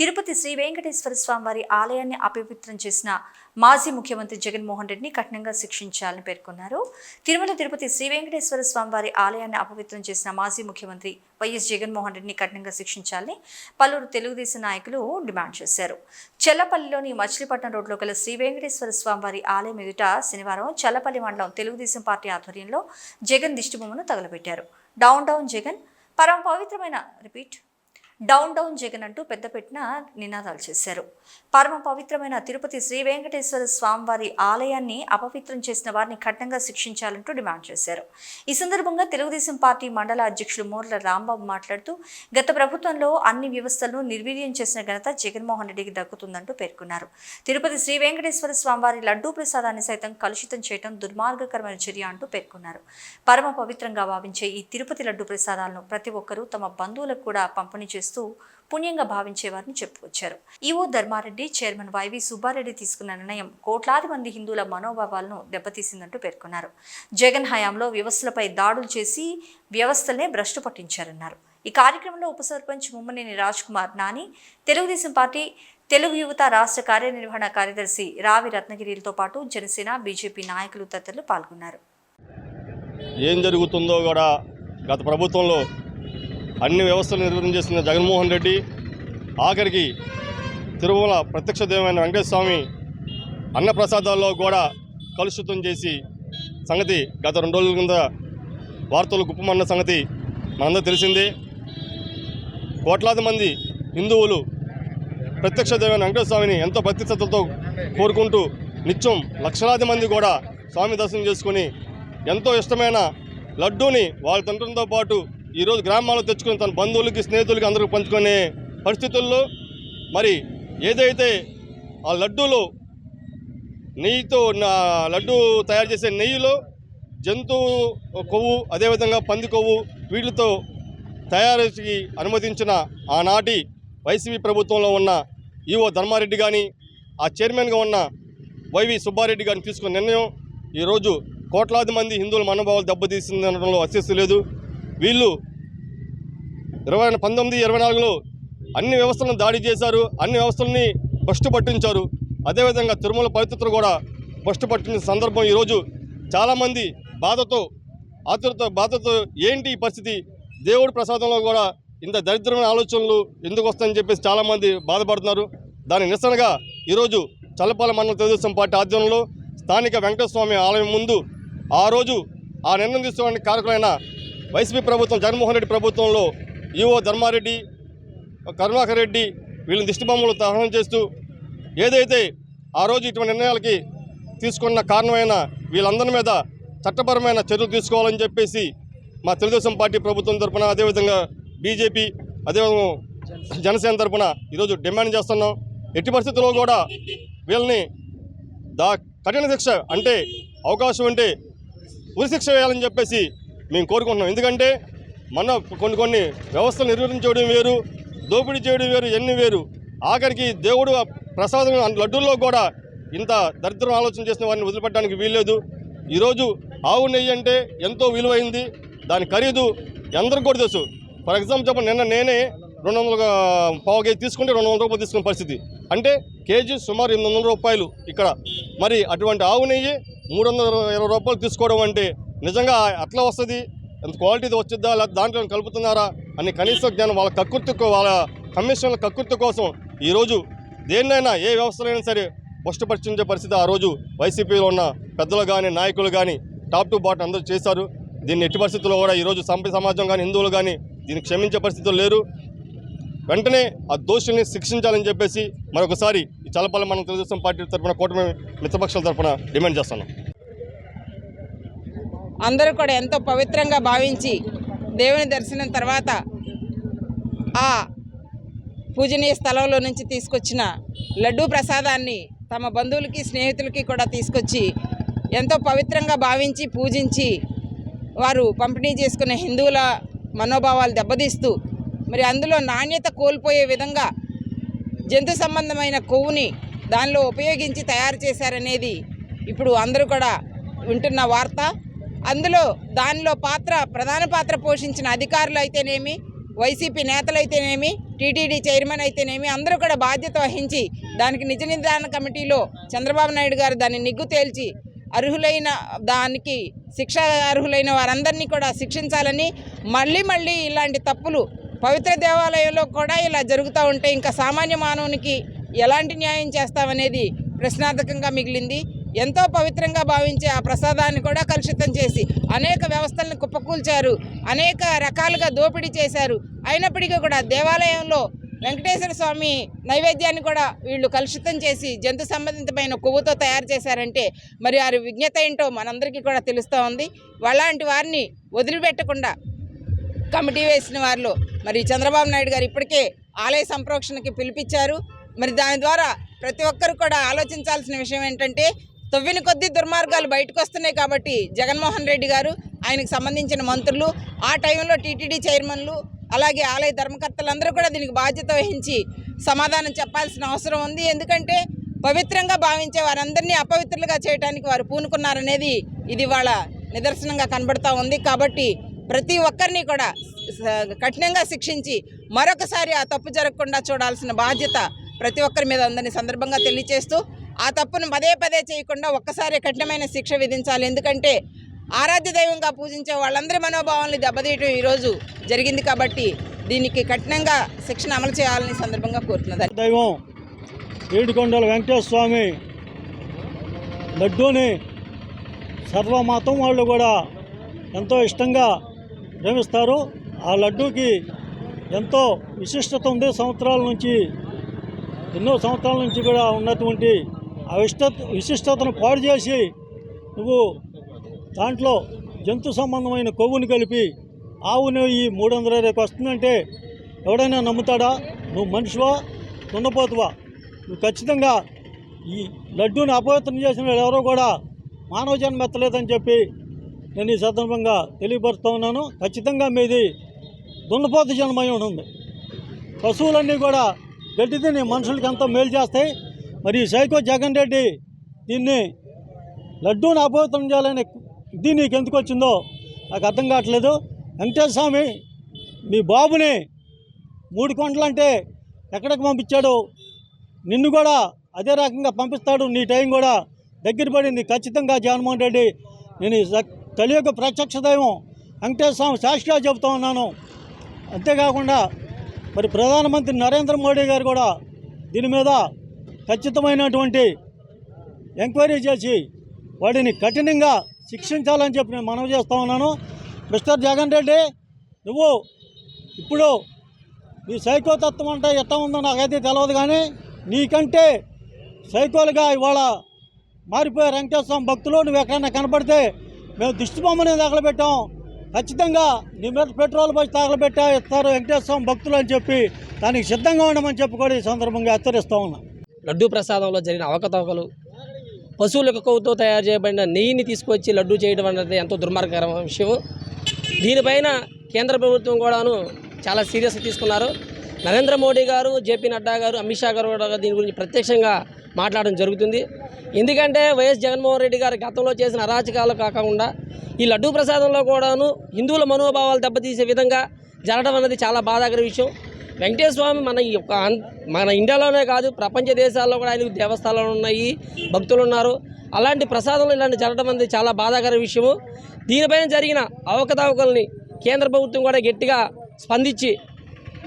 తిరుపతి శ్రీ వెంకటేశ్వర స్వామి వారి ఆలయాన్ని అపవిత్రం చేసిన మాజీ ముఖ్యమంత్రి జగన్మోహన్ రెడ్డిని కఠినంగా శిక్షించాలని పేర్కొన్నారు. తిరుమల తిరుపతి శ్రీ వెంకటేశ్వర స్వామి వారి ఆలయాన్ని అపవిత్రం చేసిన మాజీ ముఖ్యమంత్రి వైఎస్ జగన్మోహన్ రెడ్డిని కఠినంగా శిక్షించాలని పలువురు తెలుగుదేశం నాయకులు డిమాండ్ చేశారు. చల్లపల్లిలోని మచిలీపట్నం రోడ్లో గల శ్రీ వెంకటేశ్వర స్వామి వారి ఆలయం ఎదుట శనివారం చల్లపల్లి మండలం తెలుగుదేశం పార్టీ ఆధ్వర్యంలో జగన్ దిష్టిబొమ్మను తగలబెట్టారు. డౌన్ డౌన్ జగన్ పరమ పవిత్రమైన రిపీట్. డౌన్ డౌన్ జగన్ అంటూ పెద్ద పెట్టిన నినాదాలు చేశారు. పరమ పవిత్రమైన తిరుపతి శ్రీ వెంకటేశ్వర స్వామివారి ఆలయాన్ని అపవిత్రం చేసిన వారిని కఠినంగా శిక్షించాలంటూ డిమాండ్ చేశారు. ఈ సందర్భంగా తెలుగుదేశం పార్టీ మండల అధ్యక్షులు మోర్ల రాంబాబు మాట్లాడుతూ గత ప్రభుత్వంలో అన్ని వ్యవస్థలను నిర్వీర్యం చేసిన ఘనత జగన్మోహన్ రెడ్డికి దక్కుతుందంటూ పేర్కొన్నారు. తిరుపతి శ్రీ వెంకటేశ్వర స్వామివారి లడ్డూ ప్రసాదాన్ని సైతం కలుషితం చేయడం దుర్మార్గకరమైన చర్య అంటూ పేర్కొన్నారు. పరమ పవిత్రంగా భావించే ఈ తిరుపతి లడ్డు ప్రసాదాలను ప్రతి ఒక్కరూ తమ బంధువులకు కూడా పంపిణీ చేస్తూ పుణ్యంగా భావించేవారని చెప్పుకొచ్చారు. EO Dharmareddy chairman YV Subbareddy తీసుకున్న నిర్ణయం కోట్లాది మంది హిందువుల మనోభావాలను దెబ్బతీసిందంటూ పేర్కొన్నారు. జగన్ హయాంలో వ్యవస్థలపై దాడులు చేసి వ్యవస్థలనే భ్రష్టు పట్టించారన్నారు. ఈ కార్యక్రమంలో ఉప సర్పంచ్ ముమ్మనేని రాజ్ కుమార్ నాని తెలుగుదేశం పార్టీ తెలుగు యువత రాష్ట్ర కార్యనిర్వహణ కార్యదర్శి రావి రత్నగిరిలతో పాటు జనసేన బీజేపీ నాయకులు తదితరులు పాల్గొన్నారు. ఏం జరుగుతుందో కూడా గత ప్రభుత్వంలో అన్ని వ్యవస్థలు నిర్వహణ చేసిన జగన్మోహన్ రెడ్డి ఆఖరికి తిరుమల ప్రత్యక్ష దేవమైన వెంకటస్వామి అన్నప్రసాదాల్లో కూడా కలుషితం చేసి సంగతి గత రెండు రోజుల కింద వార్తలు గుప్పమన్న సంగతి మనందరూ తెలిసిందే. కోట్లాది మంది హిందువులు ప్రత్యక్ష దేవైన వెంకటస్వామిని స్వామిని ఎంతో భక్తిశ్రద్ధలతో కోరుకుంటూ నిత్యం లక్షలాది మంది కూడా స్వామి దర్శనం చేసుకుని ఎంతో ఇష్టమైన లడ్డూని వాళ్ళ తండ్రులతో పాటు ఈరోజు గ్రామాల్లో తెచ్చుకుని తన బంధువులకి స్నేహితులకి అందరికి పంచుకునే పరిస్థితుల్లో మరి ఏదైతే ఆ లడ్డూలో నెయ్యితో నా లడ్డు తయారు చేసే నెయ్యిలో జంతువు కొవ్వు అదేవిధంగా పంది కొవ్వు వీటితో తయారీకి అనుమతించిన ఆనాటి వైసీపీ ప్రభుత్వంలో ఉన్న ఈవో ధర్మారెడ్డి కానీ ఆ చైర్మన్గా ఉన్న వైవి సుబ్బారెడ్డి గారిని తీసుకున్న నిర్ణయం ఈరోజు కోట్లాది మంది హిందువుల మనోభావాలు దెబ్బతీసింది అనడంలో లేదు. వీళ్ళు ఇరవై పంతొమ్మిది ఇరవై నాలుగులో అన్ని వ్యవస్థలను దాడి చేశారు అన్ని వ్యవస్థలని బస్టు పట్టించారు. అదేవిధంగా తిరుమల పవిత్రతను కూడా బస్టు పట్టిన సందర్భం ఈరోజు చాలామంది బాధతో ఆతురత బాధతో ఏంటి ఈ పరిస్థితి? దేవుడి ప్రసాదంలో కూడా ఇంత దరిద్రమైన ఆలోచనలు ఎందుకు వస్తాయని చెప్పేసి చాలామంది బాధపడుతున్నారు. దాని నిరసనగా ఈరోజు చల్లపాల మండల తెలుగుదేశం పార్టీ ఆధ్వర్యంలో స్థానిక వెంకటస్వామి ఆలయం ముందు ఆ రోజు ఆ నిర్ణయం తీసుకోవడానికి కారకులైన వైసీపీ ప్రభుత్వం జగన్మోహన్ రెడ్డి ప్రభుత్వంలో ఈవో ధర్మారెడ్డి కరుణాకర్ రెడ్డి వీళ్ళని దిష్టిబొమ్మలు దహనం చేస్తూ ఏదైతే ఆ రోజు ఇటువంటి నిర్ణయాలకి తీసుకున్న కారణమైన వీళ్ళందరి మీద చట్టపరమైన చర్యలు తీసుకోవాలని చెప్పేసి మా తెలుగుదేశం పార్టీ ప్రభుత్వం తరఫున అదేవిధంగా బీజేపీ అదేవిధంగా జనసేన తరఫున ఈరోజు డిమాండ్ చేస్తున్నాం. ఎట్టి పరిస్థితుల్లో కూడా వీళ్ళని దా కఠిన శిక్ష అంటే అవకాశం ఉంటే ఉరిశిక్ష వేయాలని చెప్పేసి మేము కోరుకుంటున్నాం. ఎందుకంటే మన కొన్ని కొన్ని వ్యవస్థలు నిర్వహించడం వేరు దోపిడీ చేయడం వేరు ఎన్ని వేరు. ఆఖరికి దేవుడు ప్రసాదం లడ్డూల్లో కూడా ఇంత దరిద్రం ఆలోచన చేసిన వారిని వదిలిపెట్టడానికి వీల్లేదు. ఈరోజు ఆవు నెయ్యి అంటే ఎంతో విలువైంది. దాని ఖరీదు ఎందరికి కూడా తెలుసు. ఫర్ ఎగ్జాంపుల్ చెప్పండి నిన్న నేనే రెండు వందల పావు కేజీ తీసుకుంటే రెండు వందల రూపాయలు తీసుకునే పరిస్థితి. అంటే కేజీ సుమారు ఎనిమిది వందల రూపాయలు ఇక్కడ. మరి అటువంటి ఆవు నెయ్యి మూడు వందల ఇరవై రూపాయలు తీసుకోవడం అంటే నిజంగా అట్లా వస్తుంది? ఎంత క్వాలిటీది వచ్చిద్దా? లేదా దాంట్లో కలుపుతున్నారా? అని కనీస జ్ఞానం వాళ్ళ కక్కుర్తి వాళ్ళ కమిషన్ల కక్కుర్తి కోసం ఈరోజు దేన్నైనా ఏ వ్యవస్థలైనా సరే పుష్టపరిచించే పరిస్థితి ఆ రోజు వైసీపీలో ఉన్న పెద్దలు కానీ నాయకులు కానీ టాప్ టు బాటం అందరూ చేశారు. దీన్ని ఎట్టి పరిస్థితుల్లో కూడా ఈరోజు సంప సమాజం కానీ హిందువులు కానీ దీన్ని క్షమించే పరిస్థితులు లేరు. వెంటనే ఆ దోషుల్ని శిక్షించాలని చెప్పేసి మరొకసారి ఈ చలపల్లి మనం తెలుగుదేశం పార్టీ తరఫున కూటమి మిత్రపక్షాల తరఫున డిమాండ్ చేస్తున్నాం. అందరూ కూడా ఎంతో పవిత్రంగా భావించి దేవుని దర్శనం తర్వాత ఆ పూజనీయ స్థలంలో నుంచి తీసుకొచ్చిన లడ్డూ ప్రసాదాన్ని తమ బంధువులకి స్నేహితులకి కూడా తీసుకొచ్చి ఎంతో పవిత్రంగా భావించి పూజించి వారు పంపిణీ చేసుకునే హిందువుల మనోభావాలు దెబ్బతీస్తూ మరి అందులో నాణ్యత కోల్పోయే విధంగా జంతు సంబంధమైన కొవ్వుని దానిలో ఉపయోగించి తయారు చేశారనేది ఇప్పుడు అందరూ కూడా వింటున్న వార్త. అందులో దానిలో పాత్ర ప్రధాన పాత్ర పోషించిన అధికారులు అయితేనేమి వైసీపీ నేతలైతేనేమి టీటీడీ చైర్మన్ అయితేనేమి అందరూ కూడా బాధ్యత వహించి దానికి నిజ నిర్ధారణ కమిటీలో చంద్రబాబు నాయుడు గారు దాన్ని నిగ్గు తేల్చి అర్హులైన దానికి శిక్ష అర్హులైన వారందరినీ కూడా శిక్షించాలని మళ్ళీ మళ్ళీ ఇలాంటి తప్పులు పవిత్ర దేవాలయంలో కూడా ఇలా జరుగుతూ ఉంటే ఇంకా సామాన్య మానవునికి ఎలాంటి న్యాయం చేస్తామనేది ప్రశ్నార్థకంగా మిగిలింది. ఎంతో పవిత్రంగా భావించే ఆ ప్రసాదాన్ని కూడా కలుషితం చేసి అనేక వ్యవస్థలను కుప్పకూల్చారు అనేక రకాలుగా దోపిడీ చేశారు. అయినప్పటికీ కూడా దేవాలయంలో వెంకటేశ్వర స్వామి నైవేద్యాన్ని కూడా వీళ్ళు కలుషితం చేసి జంతు సంబంధితమైన కొవ్వుతో తయారు చేశారంటే మరి వారి విజ్ఞత ఏంటో మనందరికీ కూడా తెలుస్తూ ఉంది. అలాంటి వారిని వదిలిపెట్టకుండా కమిటీ వేసిన వారిలో మరి చంద్రబాబు నాయుడు గారు ఇప్పటికే ఆలయ సంప్రోక్షణకి పిలిపించారు. మరి దాని ద్వారా ప్రతి ఒక్కరు కూడా ఆలోచించాల్సిన విషయం ఏంటంటే తవ్విన కొద్దీ దుర్మార్గాలు బయటకు వస్తున్నాయి కాబట్టి జగన్మోహన్ రెడ్డి గారు ఆయనకు సంబంధించిన మంత్రులు ఆ టైంలో టీటీడీ చైర్మన్లు అలాగే ఆలయ ధర్మకర్తలందరూ కూడా దీనికి బాధ్యత వహించి సమాధానం చెప్పాల్సిన అవసరం ఉంది. ఎందుకంటే పవిత్రంగా భావించే వారందరినీ అపవిత్రులుగా చేయడానికి వారు పూనుకున్నారనేది ఇది వాళ్ళ నిదర్శనంగా కనబడుతూ ఉంది. కాబట్టి ప్రతి ఒక్కరిని కూడా కఠినంగా శిక్షించి మరొకసారి ఆ తప్పు జరగకుండా చూడాల్సిన బాధ్యత ప్రతి ఒక్కరి మీద ఉందని సందర్భంగా తెలియచేస్తూ ఆ తప్పును పదే పదే చేయకుండా ఒక్కసారి కఠినమైన శిక్ష విధించాలి. ఎందుకంటే ఆరాధ్య దైవంగా పూజించే వాళ్ళందరి మనోభావాలను దెబ్బతీయటం ఈరోజు జరిగింది కాబట్టి దీనికి కఠినంగా శిక్షణ అమలు చేయాలని సందర్భంగా కోరుతున్నది. దైవం ఏడుకొండల వెంకటేశ్వర స్వామి లడ్డూని సర్వ మతం వాళ్ళు కూడా ఎంతో ఇష్టంగా ప్రేమిస్తారు. ఆ లడ్డూకి ఎంతో విశిష్టత ఉంది. సంవత్సరాల నుంచి ఎన్నో సంవత్సరాల నుంచి కూడా ఉన్నటువంటి ఆ విశిష్టతను పాడు చేసి నువ్వు దాంట్లో జంతు సంబంధమైన కొవ్వుని కలిపి ఆవు నెయ్యి మూడు వందల ఇరవైకి వస్తుందంటే ఎవడైనా నమ్ముతాడా? నువ్వు మనిషివా? దున్నపోతువా? నువ్వు ఖచ్చితంగా ఈ లడ్డూని అపవిత్రం చేసిన వాళ్ళు ఎవరో కూడా మానవ జన్మ ఎత్తలేదని చెప్పి నేను ఈ సందర్భంగా తెలియపరుస్తూ ఉన్నాను. ఖచ్చితంగా మీది దున్నపోతు జన్మై ఉంటుంది. పశువులన్నీ కూడా గడ్డి తిని మనుషులకి ఎంతో మేలు చేస్తాయి. మరి సైకో జగన్ రెడ్డి దీన్ని లడ్డూని అపవిత్రం చేయాలని ఇది నీకు ఎందుకు వచ్చిందో నాకు అర్థం కావట్లేదు. వెంకటేశ్వర స్వామి మీ బాబుని మూడు కొండలంటే ఎక్కడికి పంపించాడు? నిన్ను కూడా అదే రకంగా పంపిస్తాడు. నీ టైం కూడా దగ్గర పడింది. ఖచ్చితంగా జగన్మోహన్ రెడ్డి నేను ఈ ప్రత్యక్ష దైవం వెంకటేశ్వర స్వామి సాక్షిగా చెబుతా ఉన్నాను. అంతేకాకుండా మరి ప్రధానమంత్రి నరేంద్ర మోడీ గారు కూడా దీని మీద ఖచ్చితమైనటువంటి ఎంక్వైరీ చేసి వాడిని కఠినంగా శిక్షించాలని చెప్పి నేను మనవి చేస్తూ ఉన్నాను. మిస్టర్ జగన్ రెడ్డి నువ్వు ఇప్పుడు నీ సైకోతత్వం అంటే ఎట్లా ఉందో నాకైతే తెలియదు కానీ నీకంటే సైకోలుగా ఇవాళ మారిపోయే వెంకటేశ్వర స్వామి భక్తులు నువ్వు ఎక్కడైనా కనపడితే మేము దిష్టిబొమ్మని తగలబెట్టాం. ఖచ్చితంగా నీ మీద పెట్రోల్ పోసి తగలబెట్టా ఇస్తారు వెంకటేశ్వరం స్వామి భక్తులు అని చెప్పి దానికి సిద్ధంగా ఉండమని చెప్పి కూడా ఈ సందర్భంగా హెచ్చరిస్తూ ఉన్నా. లడ్డూ ప్రసాదంలో జరిగిన అవకతవకలు పశువుల కొవ్వుతో తయారు చేయబడిన నెయ్యిని తీసుకొచ్చి లడ్డూ చేయడం అనేది ఎంతో దుర్మార్గకరమైన విషయం దీనిపైన కేంద్ర ప్రభుత్వం కూడాను చాలా సీరియస్ తీసుకున్నారు. నరేంద్ర మోడీ గారు జేపీ నడ్డా గారు అమిత్ షా గారు కూడా దీని గురించి ప్రత్యక్షంగా మాట్లాడడం జరుగుతుంది. ఎందుకంటే వైఎస్ జగన్మోహన్ రెడ్డి గారు గతంలో చేసిన అరాచకాలు కాకుండా ఈ లడ్డూ ప్రసాదంలో కూడాను హిందువుల మనోభావాలు దెబ్బతీసే విధంగా జరగడం అనేది చాలా బాధాకర విషయం. వెంకటేశ్వర స్వామి మన యొక్క మన ఇండియాలోనే కాదు ప్రపంచ దేశాల్లో కూడా ఆయనకు దేవస్థానాలు ఉన్నాయి భక్తులు ఉన్నారు. అలాంటి ప్రసాదంలో ఇలాంటి జరగడం అనేది చాలా బాధాకర విషయము. దీనిపైన జరిగిన అవకతవకల్ని కేంద్ర ప్రభుత్వం కూడా గట్టిగా స్పందించి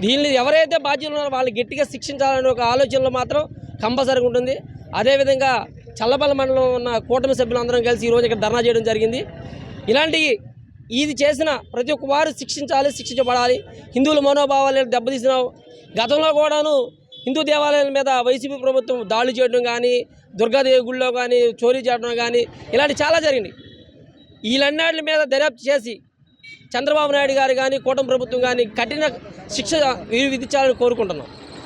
దీన్ని ఎవరైతే బాధ్యులు ఉన్నారో వాళ్ళు గట్టిగా శిక్షించాలనే ఒక ఆలోచనలో మాత్రం కంపల్సరీగా ఉంటుంది. అదేవిధంగా చల్లపల్లి మండలం ఉన్న కూటమి సభ్యులందరం కలిసి ఈరోజు ఇక్కడ ధర్నా చేయడం జరిగింది. ఇలాంటి ఇది చేసిన ప్రతి ఒక్క వారు శిక్షించాలి శిక్షించబడాలి. హిందువుల మనోభావాలను దెబ్బతీసిన గతంలో కూడాను హిందూ దేవాలయాల మీద వైసీపీ ప్రభుత్వం దాడులు చేయడం కానీ దుర్గాదేవి గుళ్ళో కానీ చోరీ చేయడం కానీ ఇలాంటి చాలా జరిగినాయి. వీళ్ళన్నిటి మీద దర్యాప్తు చేసి చంద్రబాబు నాయుడు గారు కానీ కూటమి ప్రభుత్వం కానీ కఠిన శిక్ష విధించాలని కోరుకుంటున్నాం.